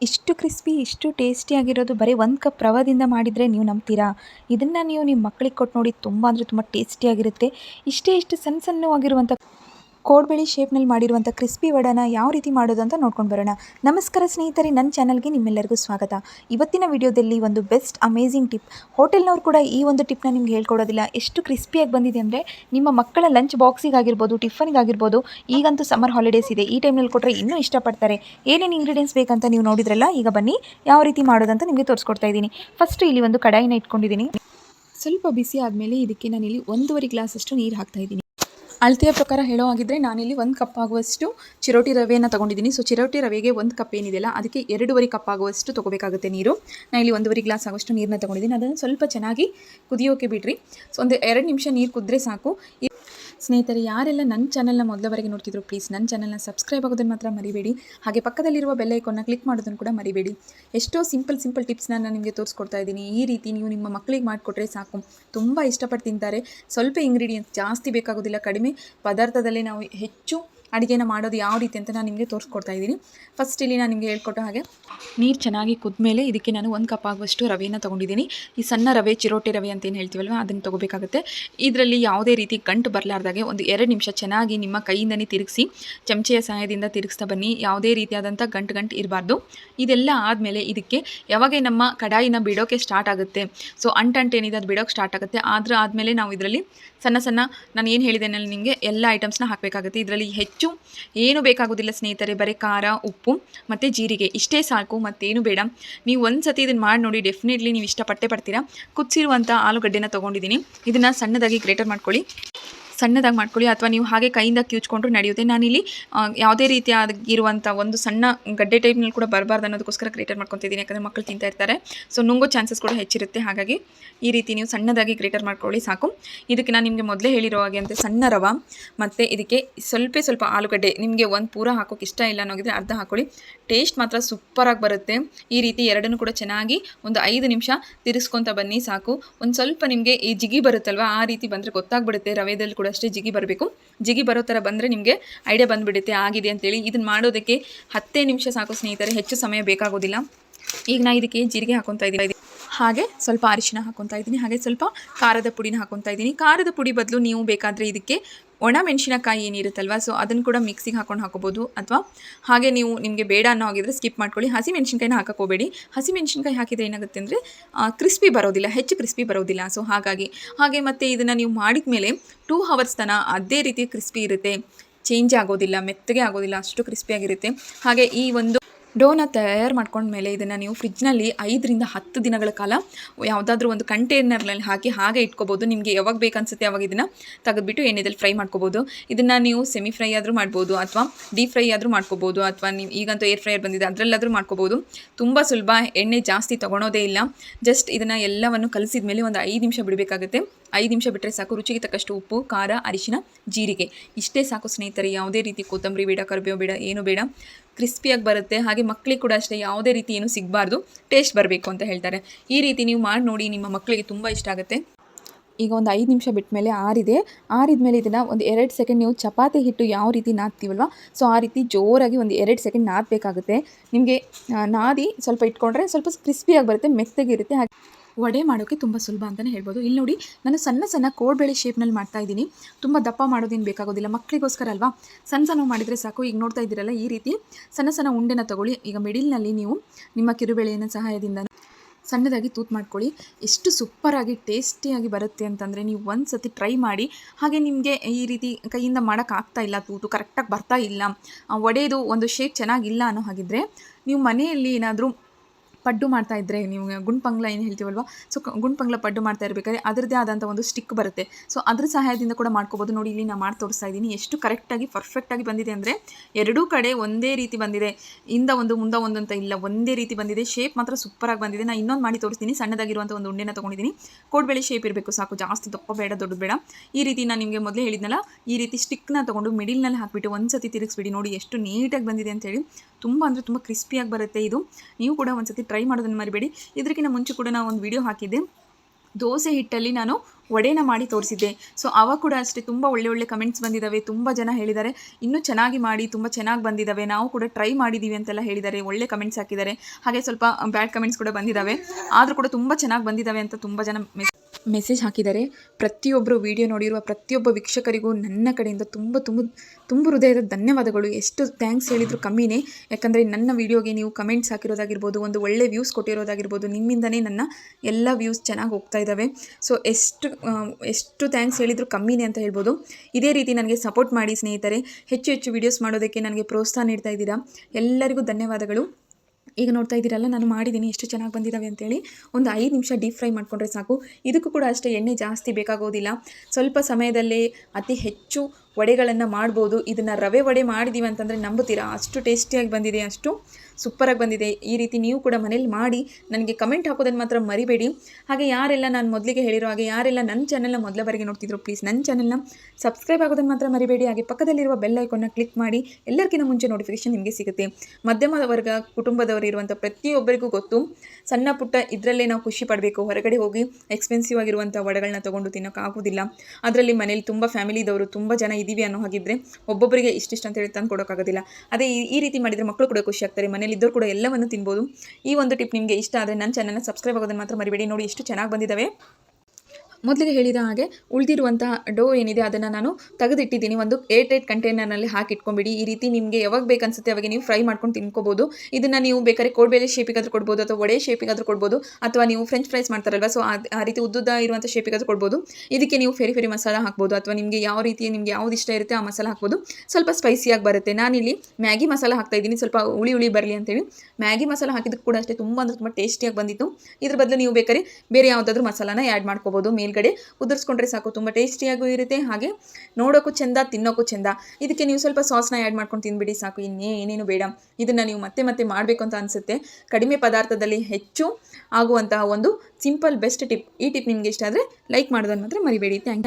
ಇಷ್ಟು ಕ್ರಿಸ್ಪಿ, ಇಷ್ಟು ಟೇಸ್ಟಿಯಾಗಿರೋದು ಬರೀ ಒಂದು ಕಪ್ ರವದಿಂದ ಮಾಡಿದರೆ ನೀವು ನಂಬ್ತೀರಾ? ಇದನ್ನು ನೀವು ನಿಮ್ಮ ಮಕ್ಕಳಿಗೆ ಕೊಟ್ಟು ನೋಡಿ ತುಂಬ ಅಂದರೆ ತುಂಬ ಟೇಸ್ಟಿಯಾಗಿರುತ್ತೆ ಇಷ್ಟೇ ಇಷ್ಟು ಸಣ್ಣ ಸಣ್ಣವಾಗಿರುವಂಥ ಕೋಡ್ಬಳಿ ಶೇಪ್ನಲ್ಲಿ ಮಾಡಿರುವಂಥ ಕ್ರಿಸ್ಪಿ ವಡನ ಯಾವ ರೀತಿ ಮಾಡೋದು ಅಂತ ನೋಡ್ಕೊಂಡು ಬರೋಣ. ನಮಸ್ಕಾರ ಸ್ನೇಹಿತರೆ ನನ್ನ ಚಾನಲ್ಗೆ ನಿಮ್ಮೆಲ್ಲರಿಗೂ ಸ್ವಾಗತ. ಇವತ್ತಿನ ವಿಡಿಯೋದಲ್ಲಿ ಒಂದು ಬೆಸ್ಟ್ ಅಮೇಝಿಂಗ್ ಟಿಪ್. ಹೋಟೆಲ್ನವ್ರು ಕೂಡ ಈ ಒಂದು ಟಿಪ್ನ ನಿಮ್ಗೆ ಹೇಳ್ಕೊಡೋದಿಲ್ಲ. ಎಷ್ಟು ಕ್ರಿಸ್ಪಿಯಾಗಿ ಬಂದಿದೆ ಅಂದರೆ ನಿಮ್ಮ ಮಕ್ಕಳ ಲಂಚ್ ಬಾಕ್ಸಿಗಾಗಿರ್ಬೋದು, ಟಿಫನ್ಗಾಗಿರ್ಬೋದು, ಈಗಂತೂ ಸಮ್ಮರ್ ಹಾಲಿಡೇಸ್ ಇದೆ. ಈ ಟೈಮ್ನಲ್ಲಿ ಕೊಟ್ಟರೆ ಇನ್ನೂ ಇಷ್ಟಪಡ್ತಾರೆ. ಏನೇನು ಇಂಗ್ರೀಡಿಯೆಂಟ್ಸ್ ಬೇಕಂತ ನೀವು ನೋಡಿದ್ರಲ್ಲ, ಈಗ ಬನ್ನಿ ಯಾವ ರೀತಿ ಮಾಡೋದಂತ ನಿಮಗೆ ತೋರಿಸ್ಕೊಡ್ತಾ ಇದ್ದೀನಿ. ಫಸ್ಟ್ ಇಲ್ಲಿ ಒಂದು ಕಡಾಯಿನ ಇಟ್ಕೊಂಡಿದ್ದೀನಿ. ಸ್ವಲ್ಪ ಬಿಸಿ ಆದಮೇಲೆ ಇದಕ್ಕೆ ನಾನು ಇಲ್ಲಿ ಒಂದೂವರೆ ಗ್ಲಾಸಷ್ಟು ನೀರು ಹಾಕ್ತಾ ಇದ್ದೀನಿ. ಅಳತೆಯ ಪ್ರಕಾರ ಹೇಳೋ ಹಾಗಿದ್ರೆ ನಾನಿಲ್ಲಿ ಒಂದು ಕಪ್ ಆಗುವಷ್ಟು ಚಿರೋಟಿ ರವೆಯನ್ನು ತೊಗೊಂಡಿದ್ದೀನಿ. ಸೊ ಚಿರೋಟಿ ರವೆಗೆ ಒಂದು ಕಪ್ ಏನಿದೆಯಲ್ಲ ಅದಕ್ಕೆ ಎರಡೂವರೆ ಕಪ್ ಆಗುವಷ್ಟು ತೊಗೋಬೇಕಾಗುತ್ತೆ ನೀರು. ನಾನು ಇಲ್ಲಿ ಒಂದೂವರೆ ಗ್ಲಾಸ್ ಆಗುವಷ್ಟು ನೀರನ್ನ ತೊಗೊಂಡಿದ್ದೀನಿ. ಅದನ್ನು ಸ್ವಲ್ಪ ಚೆನ್ನಾಗಿ ಕುದಿಯೋಕೆ ಬಿಡ್ರಿ. ಸೊ ಒಂದು ಎರಡು ನಿಮಿಷ ನೀರು ಕುದ್ರೆ ಸಾಕು. ಸ್ನೇಹಿತರೆ, ಯಾರೆಲ್ಲ ನನ್ನ ಚಾನಲ್ನ ಮೊದಲವರೆಗೆ ನೋಡ್ತಿದ್ರು ಪ್ಲೀಸ್ ನನ್ನ ಚಾನಲ್ನ ಸಬ್ಸ್ಕ್ರೈಬ್ ಆಗೋದನ್ನು ಮಾತ್ರ ಮರಿಬೇಡಿ. ಹಾಗೆ ಪಕ್ಕದಲ್ಲಿರುವ ಬೆಲ್ ಐಕಾನ್ನ ಕ್ಲಿಕ್ ಮಾಡೋದನ್ನು ಕೂಡ ಮರಿಬೇಡಿ. ಎಷ್ಟೋ ಸಿಂಪಲ್ ಸಿಂಪಲ್ ಟಿಪ್ಸ್ನ ನಾನು ನಿಮಗೆ ತೋರಿಸ್ಕೊಡ್ತಾ ಇದ್ದೀನಿ. ಈ ರೀತಿ ನೀವು ನಿಮ್ಮ ಮಕ್ಕಳಿಗೆ ಮಾಡಿಕೊಟ್ರೆ ಸಾಕು. ತುಂಬ ಇಷ್ಟಪಟ್ಟು ತಿಂತಾರೆ. ಸ್ವಲ್ಪ ಇಂಗ್ರೀಡಿಯೆಂಟ್ಸ್ ಜಾಸ್ತಿ ಬೇಕಾಗೋದಿಲ್ಲ. ಕಡಿಮೆ ಪದಾರ್ಥದಲ್ಲೇ ನಾವು ಹೆಚ್ಚು ಅಡುಗೆನ ಮಾಡೋದು ಯಾವ ರೀತಿ ಅಂತ ನಾನು ನಿಮಗೆ ತೋರಿಸ್ಕೊಡ್ತಾ ಇದ್ದೀನಿ. ಫಸ್ಟ್ ಇಲ್ಲಿ ನಾನು ನಿಮಗೆ ಹೇಳ್ಕೊಟ್ಟ ಹಾಗೆ, ನೀರು ಚೆನ್ನಾಗಿ ಕುದ್ಮೇಲೆ ಇದಕ್ಕೆ ನಾನು ಒಂದು ಕಪ್ ಆಗುವಷ್ಟು ರವೆಯನ್ನು ತೊಗೊಂಡಿದ್ದೀನಿ. ಈ ಸಣ್ಣ ರವೆ, ಚಿರೋಟಿ ರವೆ ಅಂತ ಏನು ಹೇಳ್ತೀವಲ್ವ, ಅದನ್ನು ತೊಗೋಬೇಕಾಗುತ್ತೆ. ಇದರಲ್ಲಿ ಯಾವುದೇ ರೀತಿ ಗಂಟು ಬರಲಾರ್ದಾಗೆ ಒಂದು ಎರಡು ನಿಮಿಷ ಚೆನ್ನಾಗಿ ನಿಮ್ಮ ಕೈಯಿಂದನೇ ತಿರುಗಿಸಿ, ಚಮಚೆಯ ಸಹಾಯದಿಂದ ತಿರುಗಿಸ್ತಾ ಬನ್ನಿ. ಯಾವುದೇ ರೀತಿಯಾದಂಥ ಗಂಟು ಗಂಟು ಇರಬಾರ್ದು. ಇದೆಲ್ಲ ಆದಮೇಲೆ ಇದಕ್ಕೆ ಯಾವಾಗ ನಮ್ಮ ಕಡಾಯಿನ ಬಿಡೋಕ್ಕೆ ಸ್ಟಾರ್ಟ್ ಆಗುತ್ತೆ. ಸೊ ಅಂಟಂಟು ಏನಿದೆ ಅದು ಬಿಡೋಕೆ ಸ್ಟಾರ್ಟ್ ಆಗುತ್ತೆ. ಆದ್ರೆ ಆದಮೇಲೆ ನಾವು ಇದರಲ್ಲಿ ಸಣ್ಣ ಸಣ್ಣ ನಾನು ಏನು ಹೇಳಿದ್ದೇನೆ ನಿಮಗೆ, ಎಲ್ಲ ಐಟಮ್ಸ್ನ ಹಾಕಬೇಕಾಗುತ್ತೆ. ಇದರಲ್ಲಿ ಹೆಚ್ಚು ಏನು ಬೇಕಾಗೋದಿಲ್ಲ ಸ್ನೇಹಿತರೆ, ಬರೀ ಖಾರ, ಉಪ್ಪು ಮತ್ತು ಜೀರಿಗೆ. ಇಷ್ಟೇ ಸಾಕು, ಮತ್ತೇನು ಬೇಡ. ನೀವು ಒಂದು ಸತಿ ಇದನ್ನು ಮಾಡಿ ನೋಡಿ ಡೆಫಿನೆಟ್ಲಿ ನೀವು ಇಷ್ಟಪಟ್ಟೆ ಪಡ್ತೀರಾ. ಕುದಿಸಿರುವಂಥ ಆಲೂಗಡ್ಡೆನ ತೊಗೊಂಡಿದ್ದೀನಿ. ಇದನ್ನು ಸಣ್ಣದಾಗಿ ಗ್ರೇಟರ್ ಮಾಡ್ಕೊಳ್ಳಿ. ಸಣ್ಣದಾಗಿ ಮಾಡ್ಕೊಳ್ಳಿ ಅಥವಾ ನೀವು ಹಾಗೆ ಕೈಯಿಂದ ಕಿವುಚ್ಕೊಂಡ್ರು ನಡೆಯುತ್ತೆ. ನಾನಿಲ್ಲಿ ಯಾವುದೇ ರೀತಿಯಾಗಿರುವಂಥ ಒಂದು ಸಣ್ಣ ಗಡ್ಡೆ ಟೈಪ್ನಲ್ಲಿ ಕೂಡ ಬರಬಾರ್ದು ಅನ್ನೋದಕ್ಕೋಸ್ಕರ ಗ್ರೇಟರ್ ಮಾಡ್ಕೊತಿದ್ದೀನಿ. ಯಾಕಂದರೆ ಮಕ್ಕಳು ತಿಂತಾ ಇರ್ತಾರೆ. ಸೊ ನುಂಗೋ ಚಾನ್ಸಸ್ ಕೂಡ ಹೆಚ್ಚಿರುತ್ತೆ. ಹಾಗಾಗಿ ಈ ರೀತಿ ನೀವು ಸಣ್ಣದಾಗಿ ಗ್ರೇಟರ್ ಮಾಡ್ಕೊಳ್ಳಿ ಸಾಕು. ಇದಕ್ಕೆ ನಾನು ನಿಮಗೆ ಮೊದಲೇ ಹೇಳಿರೋ ಹಾಗೆ ಅಂತ, ಸಣ್ಣ ರವ ಮತ್ತು ಇದಕ್ಕೆ ಸ್ವಲ್ಪ ಸ್ವಲ್ಪ ಆಲೂಗಡ್ಡೆ. ನಿಮಗೆ ಒಂದು ಪೂರ ಹಾಕೋಕೆ ಇಷ್ಟ ಇಲ್ಲ ಅನ್ನೋಗಿದ್ರೆ ಅರ್ಧ ಹಾಕೊಳ್ಳಿ. ಟೇಸ್ಟ್ ಮಾತ್ರ ಸೂಪರಾಗಿ ಬರುತ್ತೆ. ಈ ರೀತಿ ಎರಡನ್ನೂ ಕೂಡ ಚೆನ್ನಾಗಿ ಒಂದು ಐದು ನಿಮಿಷ ತಿರ್ಸ್ಕೊತ ಬನ್ನಿ ಸಾಕು. ಒಂದು ಸ್ವಲ್ಪ ನಿಮಗೆ ಈ ಜಿಗಿ ಬರುತ್ತಲ್ವ, ಆ ರೀತಿ ಬಂದರೆ ಗೊತ್ತಾಗ್ಬಿಡುತ್ತೆ ರವೆದಲ್ಲಿ ಕೂಡ. ಅಷ್ಟೇ ಜಿಗಿ ಬರಬೇಕು. ಜಿಗಿ ಬರೋ ಥರ ಬಂದರೆ ನಿಮಗೆ ಐಡಿಯಾ ಬಂದುಬಿಡುತ್ತೆ, ಆಗಿದೆ ಅಂತೇಳಿ ಇದನ್ನು ಮಾಡೋದಕ್ಕೆ ಹತ್ತೇ ನಿಮಿಷ ಸಾಕು ಸ್ನೇಹಿತರೆ, ಹೆಚ್ಚು ಸಮಯ ಬೇಕಾಗೋದಿಲ್ಲ. ಈಗ ನಾ ಇದಕ್ಕೆ ಜೀರಿಗೆ ಹಾಕೊತಾ ಇದ್ದೀನಿ. ಹಾಗೆ ಸ್ವಲ್ಪ ಅರಿಶಿನ ಹಾಕೊತಾ ಇದ್ದೀನಿ, ಹಾಗೆ ಸ್ವಲ್ಪ ಖಾರದ ಪುಡಿನ ಹಾಕೊತಾ ಇದ್ದೀನಿ. ಖಾರದ ಪುಡಿ ಬದಲು ನೀವು ಬೇಕಾದರೆ ಇದಕ್ಕೆ ಒಣ ಮೆಣಸಿನಕಾಯಿ ಏನಿರುತ್ತಲ್ವ ಸೊ ಅದನ್ನು ಕೂಡ ಮಿಕ್ಸಿಗೆ ಹಾಕೊಂಡು ಹಾಕೋಬೋದು ಅಥವಾ ಹಾಗೆ ನೀವು ನಿಮಗೆ ಬೇಡ ಅನ್ನೋ ಆಗಿದ್ರೆ ಸ್ಕಿಪ್ ಮಾಡ್ಕೊಳ್ಳಿ. ಹಸಿ ಮೆಣಸಿನ್ಕಾಯಿನ ಹಾಕೋಬೇಡಿ ಹಸಿ ಮೆಣಸಿನ್ಕಾಯಿ ಹಾಕಿದರೆ ಏನಾಗುತ್ತೆ ಅಂದರೆ ಕ್ರಿಸ್ಪಿ ಬರೋದಿಲ್ಲ, ಹೆಚ್ಚು ಕ್ರಿಸ್ಪಿ ಬರೋದಿಲ್ಲ. ಸೊ ಹಾಗಾಗಿ, ಹಾಗೆ ಮತ್ತು ಇದನ್ನು ನೀವು ಮಾಡಿದ ಮೇಲೆ ಟೂ ಹವರ್ಸ್ ತನ ಅದೇ ರೀತಿ ಕ್ರಿಸ್ಪಿ ಇರುತ್ತೆ. ಚೇಂಜ್ ಆಗೋದಿಲ್ಲ, ಮೆತ್ತಗೆ ಆಗೋದಿಲ್ಲ, ಅಷ್ಟು ಕ್ರಿಸ್ಪಿಯಾಗಿರುತ್ತೆ ಹಾಗೆ ಈ ಒಂದು ಡೋನ ತಯಾರು ಮಾಡ್ಕೊಂಡ್ಮೇಲೆ ಇದನ್ನು ನೀವು ಫ್ರಿಜ್ನಲ್ಲಿ ಐದರಿಂದ ಹತ್ತು ದಿನಗಳ ಕಾಲ ಯಾವುದಾದ್ರೂ ಒಂದು ಕಂಟೈನರ್ನಲ್ಲಿ ಹಾಕಿ ಹಾಗೆ ಇಟ್ಕೋಬೋದು. ನಿಮಗೆ ಯಾವಾಗ ಬೇಕನ್ಸುತ್ತೆ ಅವಾಗ ಇದನ್ನು ತೆಗೆದುಬಿಟ್ಟು ಎಣ್ಣೆದಲ್ಲಿ ಫ್ರೈ ಮಾಡ್ಕೋಬೋದು. ಇದನ್ನು ನೀವು ಸೆಮಿ ಫ್ರೈ ಆದರೂ ಮಾಡ್ಬೋದು ಅಥವಾ ಡೀಪ್ ಫ್ರೈ ಆದರೂ ಮಾಡ್ಕೋಬೋದು ಅಥವಾ ನೀವು ಈಗಂತೂ ಏರ್ ಫ್ರೈಯರ್ ಬಂದಿದೆ ಅದರಲ್ಲಾದರೂ ಮಾಡ್ಕೋಬೋದು. ತುಂಬ ಸುಲಭ, ಎಣ್ಣೆ ಜಾಸ್ತಿ ತೊಗೊಳೋದೇ ಇಲ್ಲ. ಜಸ್ಟ್ ಇದನ್ನು ಎಲ್ಲವನ್ನು ಕಲಿಸಿದ ಮೇಲೆ ಒಂದು ಐದು ನಿಮಿಷ ಬಿಡಬೇಕಾಗುತ್ತೆ. ಐದು ನಿಮಿಷ ಬಿಟ್ಟರೆ ಸಾಕು, ರುಚಿಗೆ ತಕ್ಕಷ್ಟು ಉಪ್ಪು, ಖಾರ, ಅರಿಶಿನ, ಜೀರಿಗೆ. ಇಷ್ಟೇ ಸಾಕು ಸ್ನೇಹಿತರೆ, ಯಾವುದೇ ರೀತಿ ಕೊತ್ತಂಬರಿ ಬೇಡ, ಕರಿಬೇವು ಬೇಡ, ಏನು ಬೇಡ. ಕ್ರಿಸ್ಪಿಯಾಗಿ ಬರುತ್ತೆ, ಹಾಗೆ ಮಕ್ಕಳಿಗೆ ಕೂಡ ಅಷ್ಟೇ ಯಾವುದೇ ರೀತಿ ಏನು ಸಿಗಬಾರ್ದು, ಟೇಸ್ಟ್ ಬರಬೇಕು ಅಂತ ಹೇಳ್ತಾರೆ. ಈ ರೀತಿ ನೀವು ಮಾಡಿ ನೋಡಿ, ನಿಮ್ಮ ಮಕ್ಕಳಿಗೆ ತುಂಬ ಇಷ್ಟ ಆಗುತ್ತೆ. ಈಗ ಒಂದು ಐದು ನಿಮಿಷ ಬಿಟ್ಟ ಮೇಲೆ ಆರಿದೆ. ಆರಿದ ಮೇಲೆ ಇದನ್ನು ಒಂದು ಎರಡು ಸೆಕೆಂಡ್ ನೀವು ಚಪಾತಿ ಹಿಟ್ಟು ಯಾವ ರೀತಿ ನಾದ್ತೀವಲ್ವ, ಸೊ ಆ ರೀತಿ ಜೋರಾಗಿ ಒಂದು ಎರಡು ಸೆಕೆಂಡ್ ನಾದಬೇಕಾಗುತ್ತೆ. ನಿಮಗೆ ನಾದಿ ಸ್ವಲ್ಪ ಇಟ್ಕೊಂಡ್ರೆ ಸ್ವಲ್ಪ ಕ್ರಿಸ್ಪಿಯಾಗಿ ಬರುತ್ತೆ, ಮೆತ್ತಗಿರುತ್ತೆ, ಹಾಗೆ ವಡೆ ಮಾಡೋಕ್ಕೆ ತುಂಬ ಸುಲಭ ಅಂತಲೇ ಹೇಳ್ಬೋದು. ಇಲ್ಲಿ ನೋಡಿ, ನಾನು ಸಣ್ಣ ಸಣ್ಣ ಕೋಡ್ಬೇಳೆ ಶೇಪ್ನಲ್ಲಿ ಮಾಡ್ತಾ ಇದ್ದೀನಿ. ತುಂಬ ದಪ್ಪ ಮಾಡೋದೇನು ಬೇಕಾಗೋದಿಲ್ಲ. ಮಕ್ಕಳಿಗೋಸ್ಕರ ಅಲ್ವಾ? ಸಣ್ಣ ಸಣ್ಣ ಮಾಡಿದರೆ ಸಾಕು. ಈಗ ನೋಡ್ತಾ ಇದ್ದೀರಲ್ಲ, ಈ ರೀತಿ ಸಣ್ಣ ಸಣ್ಣ ಉಂಡೆನ ತಗೊಳ್ಳಿ. ಈಗ ಮಿಡಿಲ್ನಲ್ಲಿ ನೀವು ನಿಮ್ಮ ಕಿರುಬೇಳೆಯ ಸಹಾಯದಿಂದ ಸಣ್ಣದಾಗಿ ತೂತು ಮಾಡ್ಕೊಳ್ಳಿ. ಎಷ್ಟು ಸೂಪರಾಗಿ, ಟೇಸ್ಟಿಯಾಗಿ ಬರುತ್ತೆ ಅಂತಂದರೆ ನೀವು ಒಂದು ಸತಿ ಟ್ರೈ ಮಾಡಿ. ಹಾಗೆ ನಿಮಗೆ ಈ ರೀತಿ ಕೈಯಿಂದ ಮಾಡೋಕ್ಕಾಗ್ತಾ ಇಲ್ಲ, ತೂತು ಕರೆಕ್ಟಾಗಿ ಬರ್ತಾ ಇಲ್ಲ ಒಡೆಯದು ಒಂದು ಶೇಪ್ ಚೆನ್ನಾಗಿಲ್ಲ ಅನ್ನೋ ಹಾಗಿದ್ರೆ, ನೀವು ಮನೆಯಲ್ಲಿ ಏನಾದರೂ ಪಡ್ಡು ಮಾಡ್ತಾ ಇದ್ದರೆ ನೀವು ಗುಂಡ್ಪಂಗ್ಲ ಏನು ಹೇಳ್ತೀವಲ್ವ? ಸೊ ಗುಂಡ್ಪಂಗ್ಲ ಪಡ್ಡು ಮಾಡ್ತಾ ಇರಬೇಕಾದ್ರೆ ಅದರದ್ದೇ ಆದಂಥ ಒಂದು ಸ್ಟಿಕ್ ಬರುತ್ತೆ. ಸೊ ಅದ್ರ ಸಹಾಯದಿಂದ ಕೂಡ ಮಾಡ್ಕೋಬೋದು. ನೋಡಿ, ಇಲ್ಲಿ ನಾನು ಮಾಡಿ ತೋರಿಸ್ತಾ ಇದ್ದೀನಿ. ಎಷ್ಟು ಕರೆಕ್ಟಾಗಿ ಪರ್ಫೆಕ್ಟಾಗಿ ಬಂದಿದೆ ಅಂದರೆ ಎರಡೂ ಕಡೆ ಒಂದೇ ರೀತಿ ಬಂದಿದೆ. ಇಂದ ಒಂದು, ಮುಂದ ಒಂದು ಅಂತ ಇಲ್ಲ. ಒಂದೇ ರೀತಿ ಬಂದಿದೆ. ಶೇಪ್ ಮಾತ್ರ ಸೂಪರಾಗಿ ಬಂದಿದೆ. ನಾನು ಇನ್ನೊಂದು ಮಾಡಿ ತೋರಿಸ್ತೀನಿ. ಸಣ್ಣದಾಗಿರುವಂಥ ಒಂದು ಉಂಡೆನ ತೊಗೊಂಡಿದ್ದೀನಿ. ಕೋಡ್ಬೇಳೆ ಶೇಪ್ ಇರಬೇಕು. ಸಾಕು. ಜಾಸ್ತಿ ದಪ್ಪ ಬೇಡ ದೊಡ್ಡ ಬೇಡ. ಈ ರೀತಿ ನಾನು ನಿಮಗೆ ಮೊದಲೇ ಹೇಳಿದ್ನಲ್ಲ, ಈ ರೀತಿ ಸ್ಟಿಕ್ನ ತೊಗೊಂಡು ಮಿಡಿಲ್ನಲ್ಲಿ ಹಾಕಿಬಿಟ್ಟು ಒಂದು ಸತಿ ತಿರುಗಿಸ್ಬಿಡಿ. ನೋಡಿ, ಎಷ್ಟು ನೀಟಾಗಿ ಬಂದಿದೆ ಅಂತೇಳಿ ತುಂಬ ಅಂದರೆ ತುಂಬ ಕ್ರಿಸ್ಪಿಯಾಗಿ ಬರುತ್ತೆ ಇದು. ನೀವು ಕೂಡ ಒಂದು ಸತಿ ಟ್ರೈ ಮಾಡೋದನ್ನು ಮರಿಬೇಡಿ. ಇದಕ್ಕಿಂತ ಮುಂಚೆ ಕೂಡ ನಾನು ಒಂದು ವಿಡಿಯೋ ಹಾಕಿದ್ದೆ. ದೋಸೆ ಹಿಟ್ಟಲ್ಲಿ ನಾನು ವಡೆನ ಮಾಡಿ ತೋರಿಸಿದ್ದೆ. ಸೊ ಅವ ಕೂಡ ಅಷ್ಟೇ ತುಂಬ ಒಳ್ಳೆ ಒಳ್ಳೆ ಕಮೆಂಟ್ಸ್ ಬಂದಿದ್ದಾವೆ ತುಂಬ ಜನ ಹೇಳಿದ್ದಾರೆ. ಇನ್ನೂ ಚೆನ್ನಾಗಿ ಮಾಡಿ, ತುಂಬ ಚೆನ್ನಾಗಿ ಬಂದಿದ್ದಾವೆ ನಾವು ಕೂಡ ಟ್ರೈ ಮಾಡಿದ್ದೀವಿ ಅಂತೆಲ್ಲ ಹೇಳಿದ್ದಾರೆ. ಒಳ್ಳೆ ಕಮೆಂಟ್ಸ್ ಹಾಕಿದ್ದಾರೆ. ಹಾಗೆ ಸ್ವಲ್ಪ ಬ್ಯಾಡ್ ಕಮೆಂಟ್ಸ್ ಕೂಡ ಬಂದಿದ್ದಾವೆ ಆದರೂ ಕೂಡ ತುಂಬ ಚೆನ್ನಾಗಿ ಬಂದಿದ್ದಾವೆ ಅಂತ ತುಂಬ ಜನ ಮೆಸ್ ಮೆಸೇಜ್ ಹಾಕಿದ್ದಾರೆ. ಪ್ರತಿಯೊಬ್ಬರು ವಿಡಿಯೋ ನೋಡಿರುವ ಪ್ರತಿಯೊಬ್ಬ ವೀಕ್ಷಕರಿಗೂ ನನ್ನ ಕಡೆಯಿಂದ ತುಂಬ ತುಂಬ ತುಂಬ ಹೃದಯದ ಧನ್ಯವಾದಗಳು. ಎಷ್ಟು ಥ್ಯಾಂಕ್ಸ್ ಹೇಳಿದರೂ ಕಮ್ಮಿನೇ. ಯಾಕಂದರೆ ನನ್ನ ವೀಡಿಯೋಗೆ ನೀವು ಕಮೆಂಟ್ಸ್ ಹಾಕಿರೋದಾಗಿರ್ಬೋದು, ಒಂದು ಒಳ್ಳೆ ವ್ಯೂಸ್ ಕೊಟ್ಟಿರೋದಾಗಿರ್ಬೋದು, ನಿಮ್ಮಿಂದನೇ ನನ್ನ ಎಲ್ಲ ವ್ಯೂಸ್ ಚೆನ್ನಾಗಿ ಹೋಗ್ತಾ ಇದ್ದಾವೆ ಸೊ ಎಷ್ಟು ಎಷ್ಟು ಥ್ಯಾಂಕ್ಸ್ ಹೇಳಿದ್ರು ಕಮ್ಮಿನೇ ಅಂತ ಹೇಳ್ಬೋದು. ಇದೇ ರೀತಿ ನನಗೆ ಸಪೋರ್ಟ್ ಮಾಡಿ ಸ್ನೇಹಿತರೆ, ಹೆಚ್ಚು ಹೆಚ್ಚು ವೀಡಿಯೋಸ್ ಮಾಡೋದಕ್ಕೆ ನನಗೆ ಪ್ರೋತ್ಸಾಹ ನೀಡ್ತಾ ಇದ್ದೀರಾ? ಎಲ್ಲರಿಗೂ ಧನ್ಯವಾದಗಳು. ಈಗ ನೋಡ್ತಾ ಇದ್ದೀರಲ್ಲ, ನಾನು ಮಾಡಿದ್ದೀನಿ, ಎಷ್ಟು ಚೆನ್ನಾಗಿ ಬಂದಿದ್ದಾವೆ ಅಂತೇಳಿ. ಒಂದು ಐದು ನಿಮಿಷ ಡೀಪ್ ಫ್ರೈ ಮಾಡಿಕೊಂಡ್ರೆ ಸಾಕು. ಇದಕ್ಕೂ ಕೂಡ ಅಷ್ಟೇ ಎಣ್ಣೆ ಜಾಸ್ತಿ ಬೇಕಾಗೋದಿಲ್ಲ. ಸ್ವಲ್ಪ ಸಮಯದಲ್ಲೇ ಅತಿ ಹೆಚ್ಚು ವಡೆಗಳನ್ನು ಮಾಡ್ಬೋದು. ಇದನ್ನು ರವೆ ವಡೆ ಮಾಡಿದ್ದೀವಿ ಅಂತಂದರೆ ನಂಬುತ್ತೀರಾ? ಅಷ್ಟು ಟೇಸ್ಟಿಯಾಗಿ ಬಂದಿದೆ ಅಷ್ಟು. ಸೂಪರಾಗಿ ಬಂದಿದೆ. ಈ ರೀತಿ ನೀವು ಕೂಡ ಮನೇಲಿ ಮಾಡಿ ನನಗೆ ಕಮೆಂಟ್ ಹಾಕೋದನ್ನು ಮಾತ್ರ ಮರಿಬೇಡಿ. ಹಾಗೆ ಯಾರೆಲ್ಲ ನಾನು ಮೊದಲಿಗೆ ಹೇಳಿರೋ ಹಾಗೆ ಯಾರೆಲ್ಲ ನನ್ನ ಚಾನಲ್ನ ಮೊದಲ ಬಾರಿಗೆ ನೋಡ್ತಿದ್ರು ಪ್ಲೀಸ್ ನನ್ನ ಚಾನಲ್ನ ಸಬ್ಸ್ಕ್ರೈಬ್ ಆಗೋದನ್ನು ಮಾತ್ರ ಮರಿಬೇಡಿ. ಹಾಗೆ ಪಕ್ಕದಲ್ಲಿರುವ ಬೆಲ್ ಐಕಾನ್ನ ಕ್ಲಿಕ್ ಮಾಡಿ ಎಲ್ಲರಿಗಿಂತ ಮುಂಚೆ ನೋಟಿಫಿಕೇಶನ್ ನಿಮಗೆ ಸಿಗುತ್ತೆ. ಮಧ್ಯಮ ವರ್ಗ ಕುಟುಂಬದವರು ಇರುವಂಥ ಪ್ರತಿಯೊಬ್ಬರಿಗೂ ಗೊತ್ತು, ಸಣ್ಣ ಪುಟ್ಟ ಇದರಲ್ಲೇ ನಾವು ಖುಷಿ ಪಡಬೇಕು. ಹೊರಗಡೆ ಹೋಗಿ ಎಕ್ಸ್ಪೆನ್ಸಿವ್ ಆಗಿರುವಂಥ ವಡೆಗಳನ್ನ ತೊಗೊಂಡು ತಿನ್ನೋಕ್ಕಾಗೋದಿಲ್ಲ ಅದರಲ್ಲಿ ಮನೇಲಿ ತುಂಬ ಫ್ಯಾಮಿಲಿದವರು ತುಂಬ ಜನ ಇದ್ದೀವಿ ಅನ್ನೋ ಹಾಗಿದ್ರೆ ಒಬ್ಬೊಬ್ಬರಿಗೆ ಇಷ್ಟಿಷ್ಟು ಅಂತ ಹೇಳಿ ತಂದು ಕೊಡೋಕ್ಕಾಗೋದಿಲ್ಲ ಅದೇ ಈ ರೀತಿ ಮಾಡಿದರೆ ಮಕ್ಕಳು ಕೂಡ ಖುಷಿ ಆಗ್ತಾರೆ. ಮನೇಲಿ ಇದ್ದವರು ಕೂಡ ಎಲ್ಲವನ್ನು ತಿನ್ಬೋದು. ಈ ಒಂದು ಟಿಪ್ ನಿಮಗೆ ಇಷ್ಟ ಆದರೆ ನನ್ನ ಚಾನಲ್ನ ಸಬ್ಸ್ಕ್ರೈಬ್ ಆಗೋದನ್ನು ಮಾತ್ರ ಮರಿಬೇಡಿ. ನೋಡಿ ಎಷ್ಟು ಚೆನ್ನಾಗಿ ಬಂದಿದ್ದಾವೆ ಮೊದಲಿಗೆ ಹೇಳಿದ ಹಾಗೆ ಉಳಿದಿರುವಂತಹ ಡೋ ಏನಿದೆ ಅದನ್ನು ನಾನು ತೆಗೆದಿಟ್ಟಿದ್ದೀನಿ. ಒಂದು ಏರ್ ಟೈಟ್ ಕಂಟೈನರ್ನಲ್ಲಿ ಹಾಕಿ ಇಟ್ಕೊಂಬಿಡಿ ಈ ರೀತಿ ನಿಮಗೆ ಯಾವಾಗ ಬೇಕನ್ಸುತ್ತೆ ಅವಾಗ ನೀವು ಫ್ರೈ ಮಾಡ್ಕೊಂಡು ತಿನ್ಕೋಬೋದು. ಇದನ್ನು ನೀವು ಬೇಕಾದ್ರೆ ಕೋಡ್ಬೇಳೆ ಶೇಪಿಗಾದ್ರೂ ಕೊಡ್ಬೋದು ಅಥವಾ ಒಡೆ ಶೇಪಿಗಾದ್ರೂ ಕೊಡ್ಬೋದು ಅಥವಾ ನೀವು ಫ್ರೆಂಚ್ ಫ್ರೈಸ್ ಮಾಡ್ತಾರಲ್ವ, ಸೊ ಆ ರೀತಿ ಉದ್ದುದ್ದ ಇರುವಂಥ ಶೇಪಿಗಾದ್ರೂ ಕೊಡ್ಬೋದು. ಇದಕ್ಕೆ ನೀವು ಫೆರಿ ಫೆರಿ ಮಸಾಲ ಹಾಕ್ಬೋದು ಅಥವಾ ನಿಮಗೆ ಯಾವ ರೀತಿ ನಿಮಗೆ ಯಾವ್ದು ಇಷ್ಟ ಇರುತ್ತೆ ಆ ಮಸಾಲ ಹಾಕ್ಬೋದು. ಸ್ವಲ್ಪ ಸ್ಪೈಸಿಯಾಗಿ ಬರುತ್ತೆ. ನಾನಿಲ್ಲಿ ಮ್ಯಾಗಿ ಮಸಾಲ ಹಾಕ್ತಾ ಇದ್ದೀನಿ. ಸ್ವಲ್ಪ ಹುಳಿ ಹುಳಿ ಬರಲಿ ಅಂತೇಳಿ. ಮ್ಯಾಗಿ ಮಸಾಲ ಹಾಕಿದ್ದಕ್ಕೆ ಕೂಡ ಅಷ್ಟೇ ತುಂಬ ಅಂದರೆ ತುಂಬ ಟೇಸ್ಟಿಯಾಗಿ ಬಂದಿತ್ತು. ಇದ್ರ ಬದಲು ನೀವು ಬೇಕಾದ್ರೆ ಬೇರೆ ಯಾವುದಾದ್ರೂ ಮಸಾಲಾನ ಆ್ಯಡ್ ಮಾಡ್ಕೋಬೋದು. ಮೇಲ್ಗಡೆ ಉದುರಿಸ್ಕೊಂಡ್ರೆ ಸಾಕು, ತುಂಬ ಟೇಸ್ಟಿಯಾಗೂ ಇರುತ್ತೆ. ಹಾಗೆ ನೋಡೋಕ್ಕೂ ಚೆಂದ, ತಿನ್ನೋಕ್ಕೂ ಚೆಂದ. ಇದಕ್ಕೆ ನೀವು ಸ್ವಲ್ಪ ಸಾಸ್ನ ಆ್ಯಡ್ ಮಾಡ್ಕೊಂಡು ತಿನ್ಬಿಡಿ ಸಾಕು. ಇನ್ನೇ ಏನೇನು ಬೇಡ. ಇದನ್ನು ನೀವು ಮತ್ತೆ ಮತ್ತೆ ಮಾಡಬೇಕು ಅಂತ ಅನಿಸುತ್ತೆ. ಕಡಿಮೆ ಪದಾರ್ಥದಲ್ಲಿ ಹೆಚ್ಚು ಆಗುವಂತಹ ಒಂದು ಸಿಂಪಲ್ ಬೆಸ್ಟ್ ಟಿಪ್ ಈ ಟಿಪ್ ನಿಮಗೆ ಇಷ್ಟ ಆದರೆ ಲೈಕ್ ಮಾಡೋದನ್ನು ಮಾತ್ರ ಮರಿಬೇಡಿ. ಥ್ಯಾಂಕ್